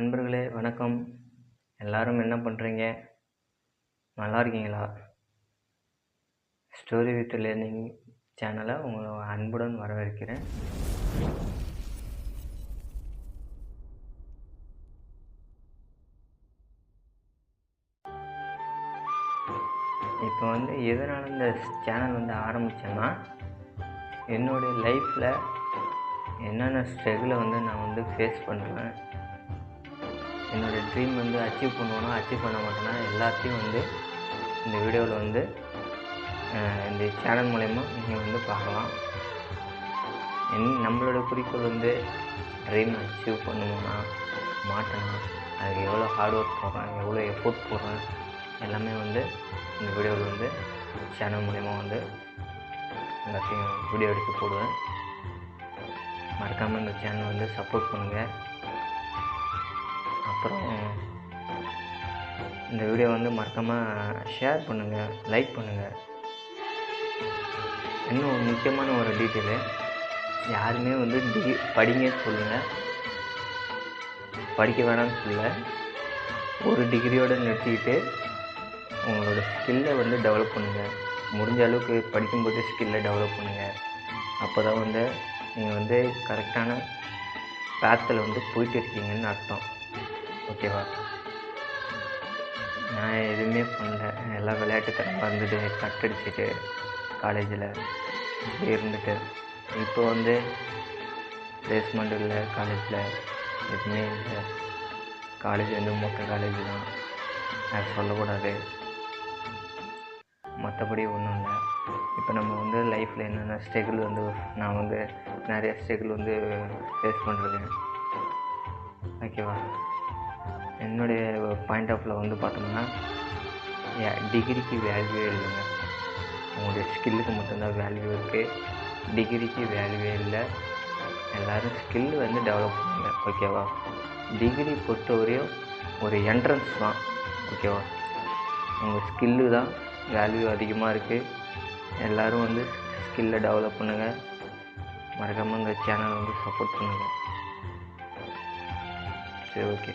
நண்பர்களே வணக்கம். எல்லாரும் என்ன பண்ணுறீங்க நல்லா இருக்கீங்களா? ஸ்டோரி வித் லேர்னிங் சேனலை உங்களை அன்புடன் வரவேற்கிறேன். இப்போ வந்து எதனால் இந்த சேனல் வந்து ஆரம்பித்தேன்னா என்னுடைய லைஃப்பில் என்னென்ன ஸ்ட்ரகிளை வந்து நான் வந்து ஃபேஸ் பண்ணுறேன் என்னோடய ட்ரீம் வந்து அச்சீவ் பண்ணுவேனா அச்சீவ் பண்ண மாட்டேனா எல்லாத்தையும் வந்து இந்த வீடியோவில் வந்து இந்த சேனல் மூலயமா நீங்கள் வந்து பார்க்கலாம். என் நம்மளோட குறிக்கோள் வந்து ட்ரீம் அச்சீவ் பண்ணுவோனா மாட்டேனா அதுக்கு எவ்வளோ ஹார்ட் ஒர்க் போடுறேன் எவ்வளோ எஃபோர்ட் போடுறேன் எல்லாமே வந்து இந்த வீடியோவில் வந்து சேனல் மூலயமா வந்து எல்லாத்தையும் வீடியோ எடுத்து போடுவேன். மறக்காமல் இந்த சேனல் வந்து சப்போர்ட் பண்ணுங்கள் அப்புறம் இந்த வீடியோ வந்து மறக்காமல் ஷேர் பண்ணுங்கள் லைக் பண்ணுங்கள் இன்னும் ஒரு முக்கியமான ஒரு டீட்டெயிலு யாருமே வந்து டிகிரி படிங்க சொல்லுங்கள் படிக்க வேணாம்னு சொல்ல ஒரு டிகிரியோடு நிறுத்திக்கிட்டு உங்களோட ஸ்கில்லை வந்து டெவலப் பண்ணுங்கள் முடிஞ்ச அளவுக்கு படிக்கும்போது ஸ்கில்லை டெவலப் பண்ணுங்கள் அப்போ தான் வந்து நீங்கள் வந்து கரெக்டான பேத்தில் வந்து போயிட்டு இருக்கீங்கன்னு அர்த்தம். ஓகேவா? நான் எதுவுமே பண்ணல. எல்லாம் விளையாட்டுத்தனமாக இருந்துட்டு கட் அடிச்சுட்டு காலேஜில் இருந்துட்டு. இப்போ வந்து பிளேஸ்மெண்ட் இல்லை காலேஜில் எதுவுமே இல்லை. காலேஜ் வந்து மொக்க காலேஜ் தான். நான் சொல்லக்கூடாது. மற்றபடி ஒன்றும் இல்லை. இப்போ நம்ம வந்து லைஃப்பில் என்னென்ன ஸ்ட்ரகிள் வந்து நான் வந்து நிறைய ஸ்ட்ரகிள் வந்து ஃபேஸ் பண்ணுறேன் ஓகேவா? என்னுடைய பாயிண்ட் ஆஃப் வந்து பார்த்தோம்னா டிகிரிக்கு வேல்யூவே இல்லைங்க. உங்களுடைய ஸ்கில்லுக்கு மட்டும்தான் வேல்யூ இருக்குது டிகிரிக்கு வேல்யூவே இல்லை. எல்லோரும் ஸ்கில் வந்து டெவலப் பண்ணுங்க ஓகேவா டிகிரி பொறுத்தவரையும் ஒரு என்ட்ரன்ஸ் தான் ஓகேவா உங்கள் ஸ்கில்லு தான் வேல்யூ அதிகமாக இருக்குது எல்லோரும் வந்து ஸ்கில்லை டெவலப் பண்ணுங்கள் மறக்காமல் இந்த சேனலை வந்து சப்போர்ட் பண்ணுங்கள் சரி ஓகே